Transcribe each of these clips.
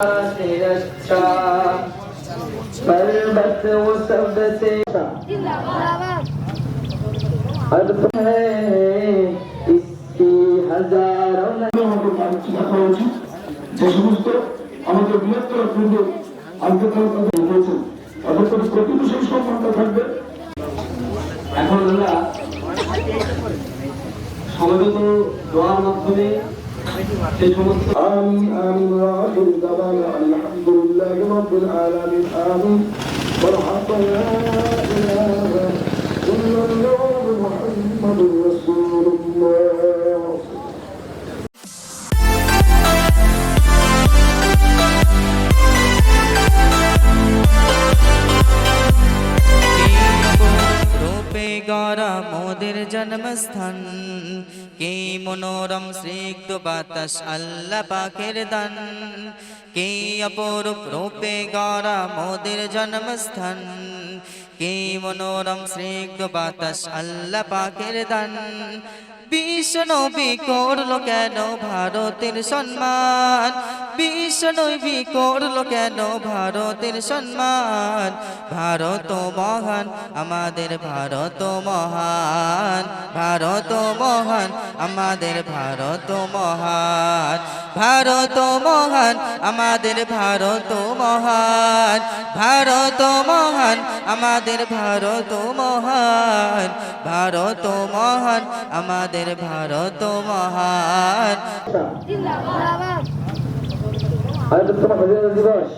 से अच्छा पर्वत वो सबसे अर्थ है इसकी हजारों আমাদের মানুষকে দেখা উচিত যে সমস্ত আমাদের বৃহত্তর পূর্ব আন্তর্জাতিক বলছেন তাদের প্রতি প্রকৃত সেই সম্মানটা থাকবে এখন আমরা সমবেত দোয়ার মাধ্যমে সেই সমস্ত آمين آمين وآخر دعوانا أن الحمد لله رب العالمين آمين والحق لا إله إلا الله محمد رسول الله রূপে গড়া মোদের জন্মস্থান কে মনোরম স্নিগ্ধ বাতাস আল্লাহ পাখের দান? কে অপরূপ রূপে গড়া মোদের জন্মস্থান? কে মনোরম স্নিগ্ধ বাতাস আল্লাহ পাখের দান? নবী করল কেন ভারতের সম্মান? নবী করল কেন ভারতের সম্মান? ভারত মহান, আমাদের ভারত মহান। ভারত মহান, আমাদের ভারত মহান। ভারত মহান, আমাদের ভারত মহান। ভারত মহান, আমাদের ভারত মহান। ভারত মহান, আমাদের ভারত মহান। আজ তোমার দিবস।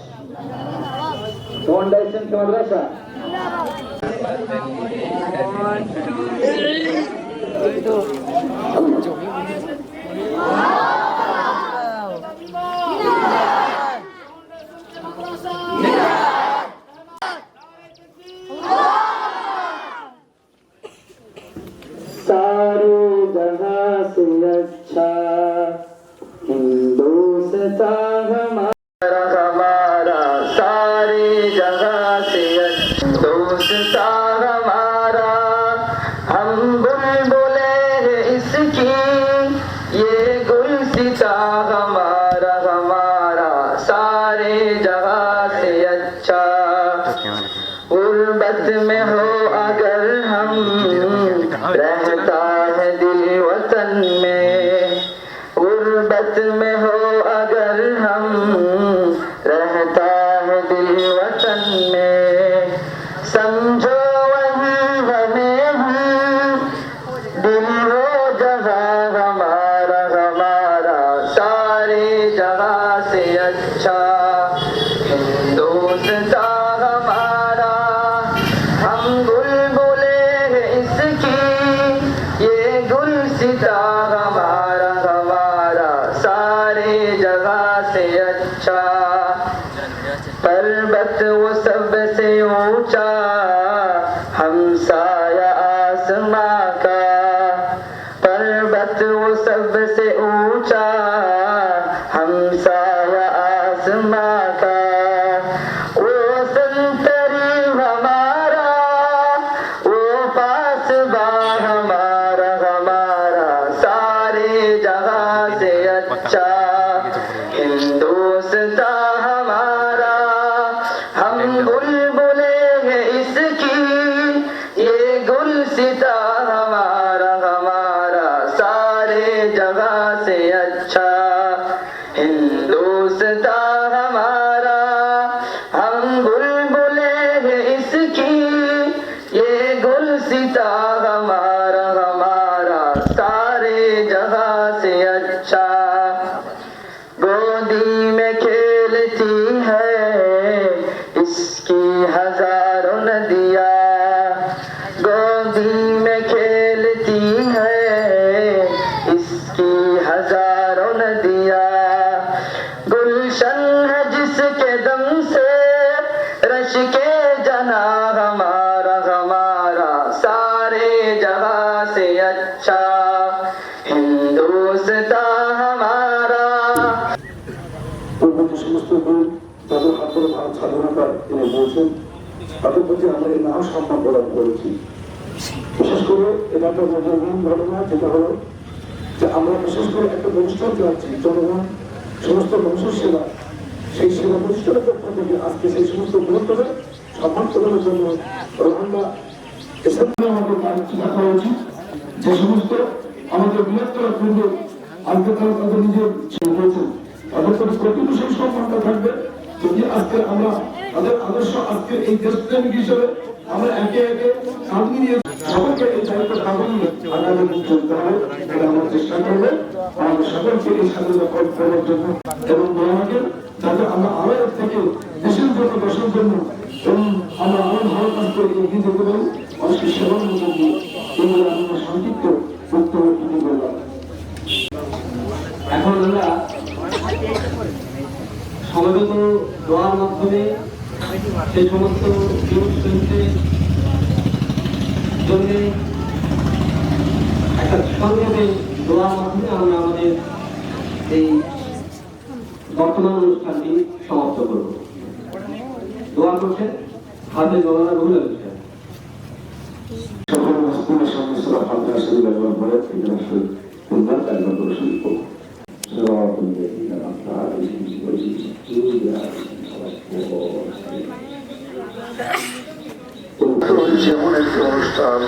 তোমার ডাইছেন جہاں سے اچھا ہندوستان ہمارا ہمارا ساری جہاں سے اچھا ہمارا ہم بل بولے اس کی یہ گل ستا ہمارا ہمارا سارے جہاں سے اچھا۔ غربت میں ہو اگر ہم رہتا ہے دل محبت میں ہو اگر ہم رہتا ہے دل وطن میں۔ سمجھو وہیں ہمیں دل جگہ ہمارا ہمارا سارے جگہ سے اچھا۔ ہندوستان ہمارا۔ ہم گل ستا ہمارا۔ البت وہ سب سے اونچا، ہم سایہ آزما کا وہ سنتری ہمارا وہ پاس با ہمارا ہمارا سارے اچھا۔ से अच्छा हिंदुस्तान তাদের প্রতি আমরা সম্মান করেছি। বিশেষ করে একটা হলো যে সমস্ত সেই সমস্ত বৃহত্তরে সম্মান প্রদানের জন্য রোহান্না এসএমপি আমাদের থাকা উচিত যে সমস্ত আমাদের বৃহত্তর পূর্ব আজকে তারা তাদের নিজের তাদের প্রতি প্রতিটি সেই থাকবে। যদি আজকে আমরা তাদের আদর্শ আজকে এই দেশপ্রেমিক হিসেবে আমরা একে একে কাঁধ নিয়ে সকলকে এই দায়িত্ব কাঁধ আগামী দিন চলতে হবে, এটা আমরা চেষ্টা করব। আমাদের সকলকে এই স্বাধীনতা করার জন্য এবং আমাকে যাতে আমরা আরও এর থেকে দেশের জন্য দেশের জন্য এবং আমরা আরও ভালো কাজ করে এগিয়ে যেতে পারি। মানুষকে সেবার মধ্যে দিয়ে এগুলো আমরা সংক্ষিপ্ত বক্তব্য তুলে ধরলাম এখন আমরা সমবেত দোয়ার মাধ্যমে সেই সমস্ত জন্য একটা সংক্ষেপে দোয়ার মাধ্যমে আমরা আমাদের এই বর্তমান অনুষ্ঠানটি সমাপ্ত করব দোয়া করছেন হাতে গণনা রুহুল সাহেব। সকল মাসকুমের সঙ্গে সুরা ফাতিহা শরীফ একবার পড়ে এখানে আসলে তিনবার একবার এমন একটি অনুষ্ঠান,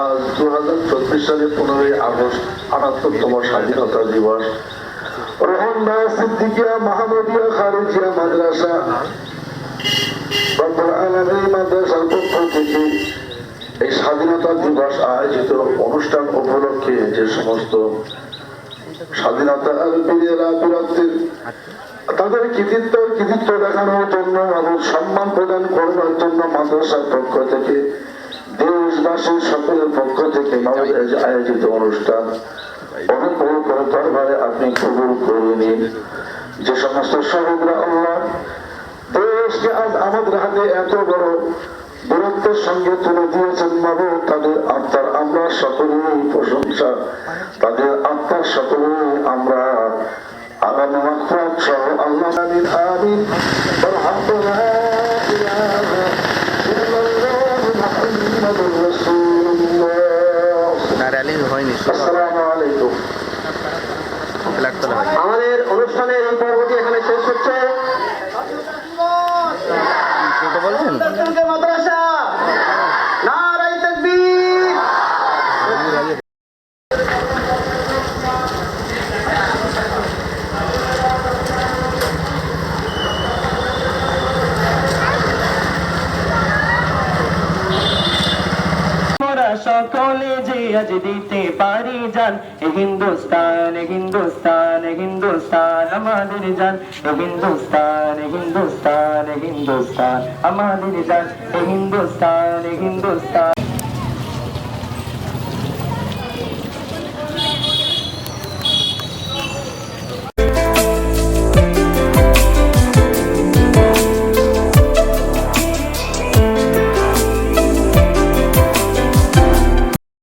আজ দু হাজার চব্বিশ সালে পনেরোই আগস্ট, আটাত্তরতম স্বাধীনতা দিবস। রহমদা সিদ্দিকিয়া, মাহমুদিয়া খারেজিয়া মাদ্রাসা থেকে এই স্বাধীনতা দিবস আয়োজিত অনুষ্ঠান উপলক্ষে যে সমস্ত তাদের কৃতিত্ব কৃতিত্ব দেখানোর জন্য সম্মান প্রদান করবার জন্য মাদ্রাসার পক্ষ থেকে, দেশবাসীর সকলের পক্ষ থেকে আয়োজিত অনুষ্ঠান যে সমস্ত এত বড় সঙ্গে তুলে দিয়েছেন তাদের আত্মার আমরা সকলেই প্রশংসা। তাদের সকলেই আমরা আগামী মাত্রাত সহ আল্লাহ আমিন আমিন বরহামতুল্লাহ ইলাহা ইল্লাল্লাহু মোরা সকলে যে আজ দিতে পারি এ হিন্দুস্তান এ হিন্দুস্তান এ হিন্দুস্তান, আমাদের এ হিন্দুস্তান এ হিন্দুস্তান এ হিন্দুস্তান, আমাদের এ হিন্দুস্তান এ হিন্দুস্তান।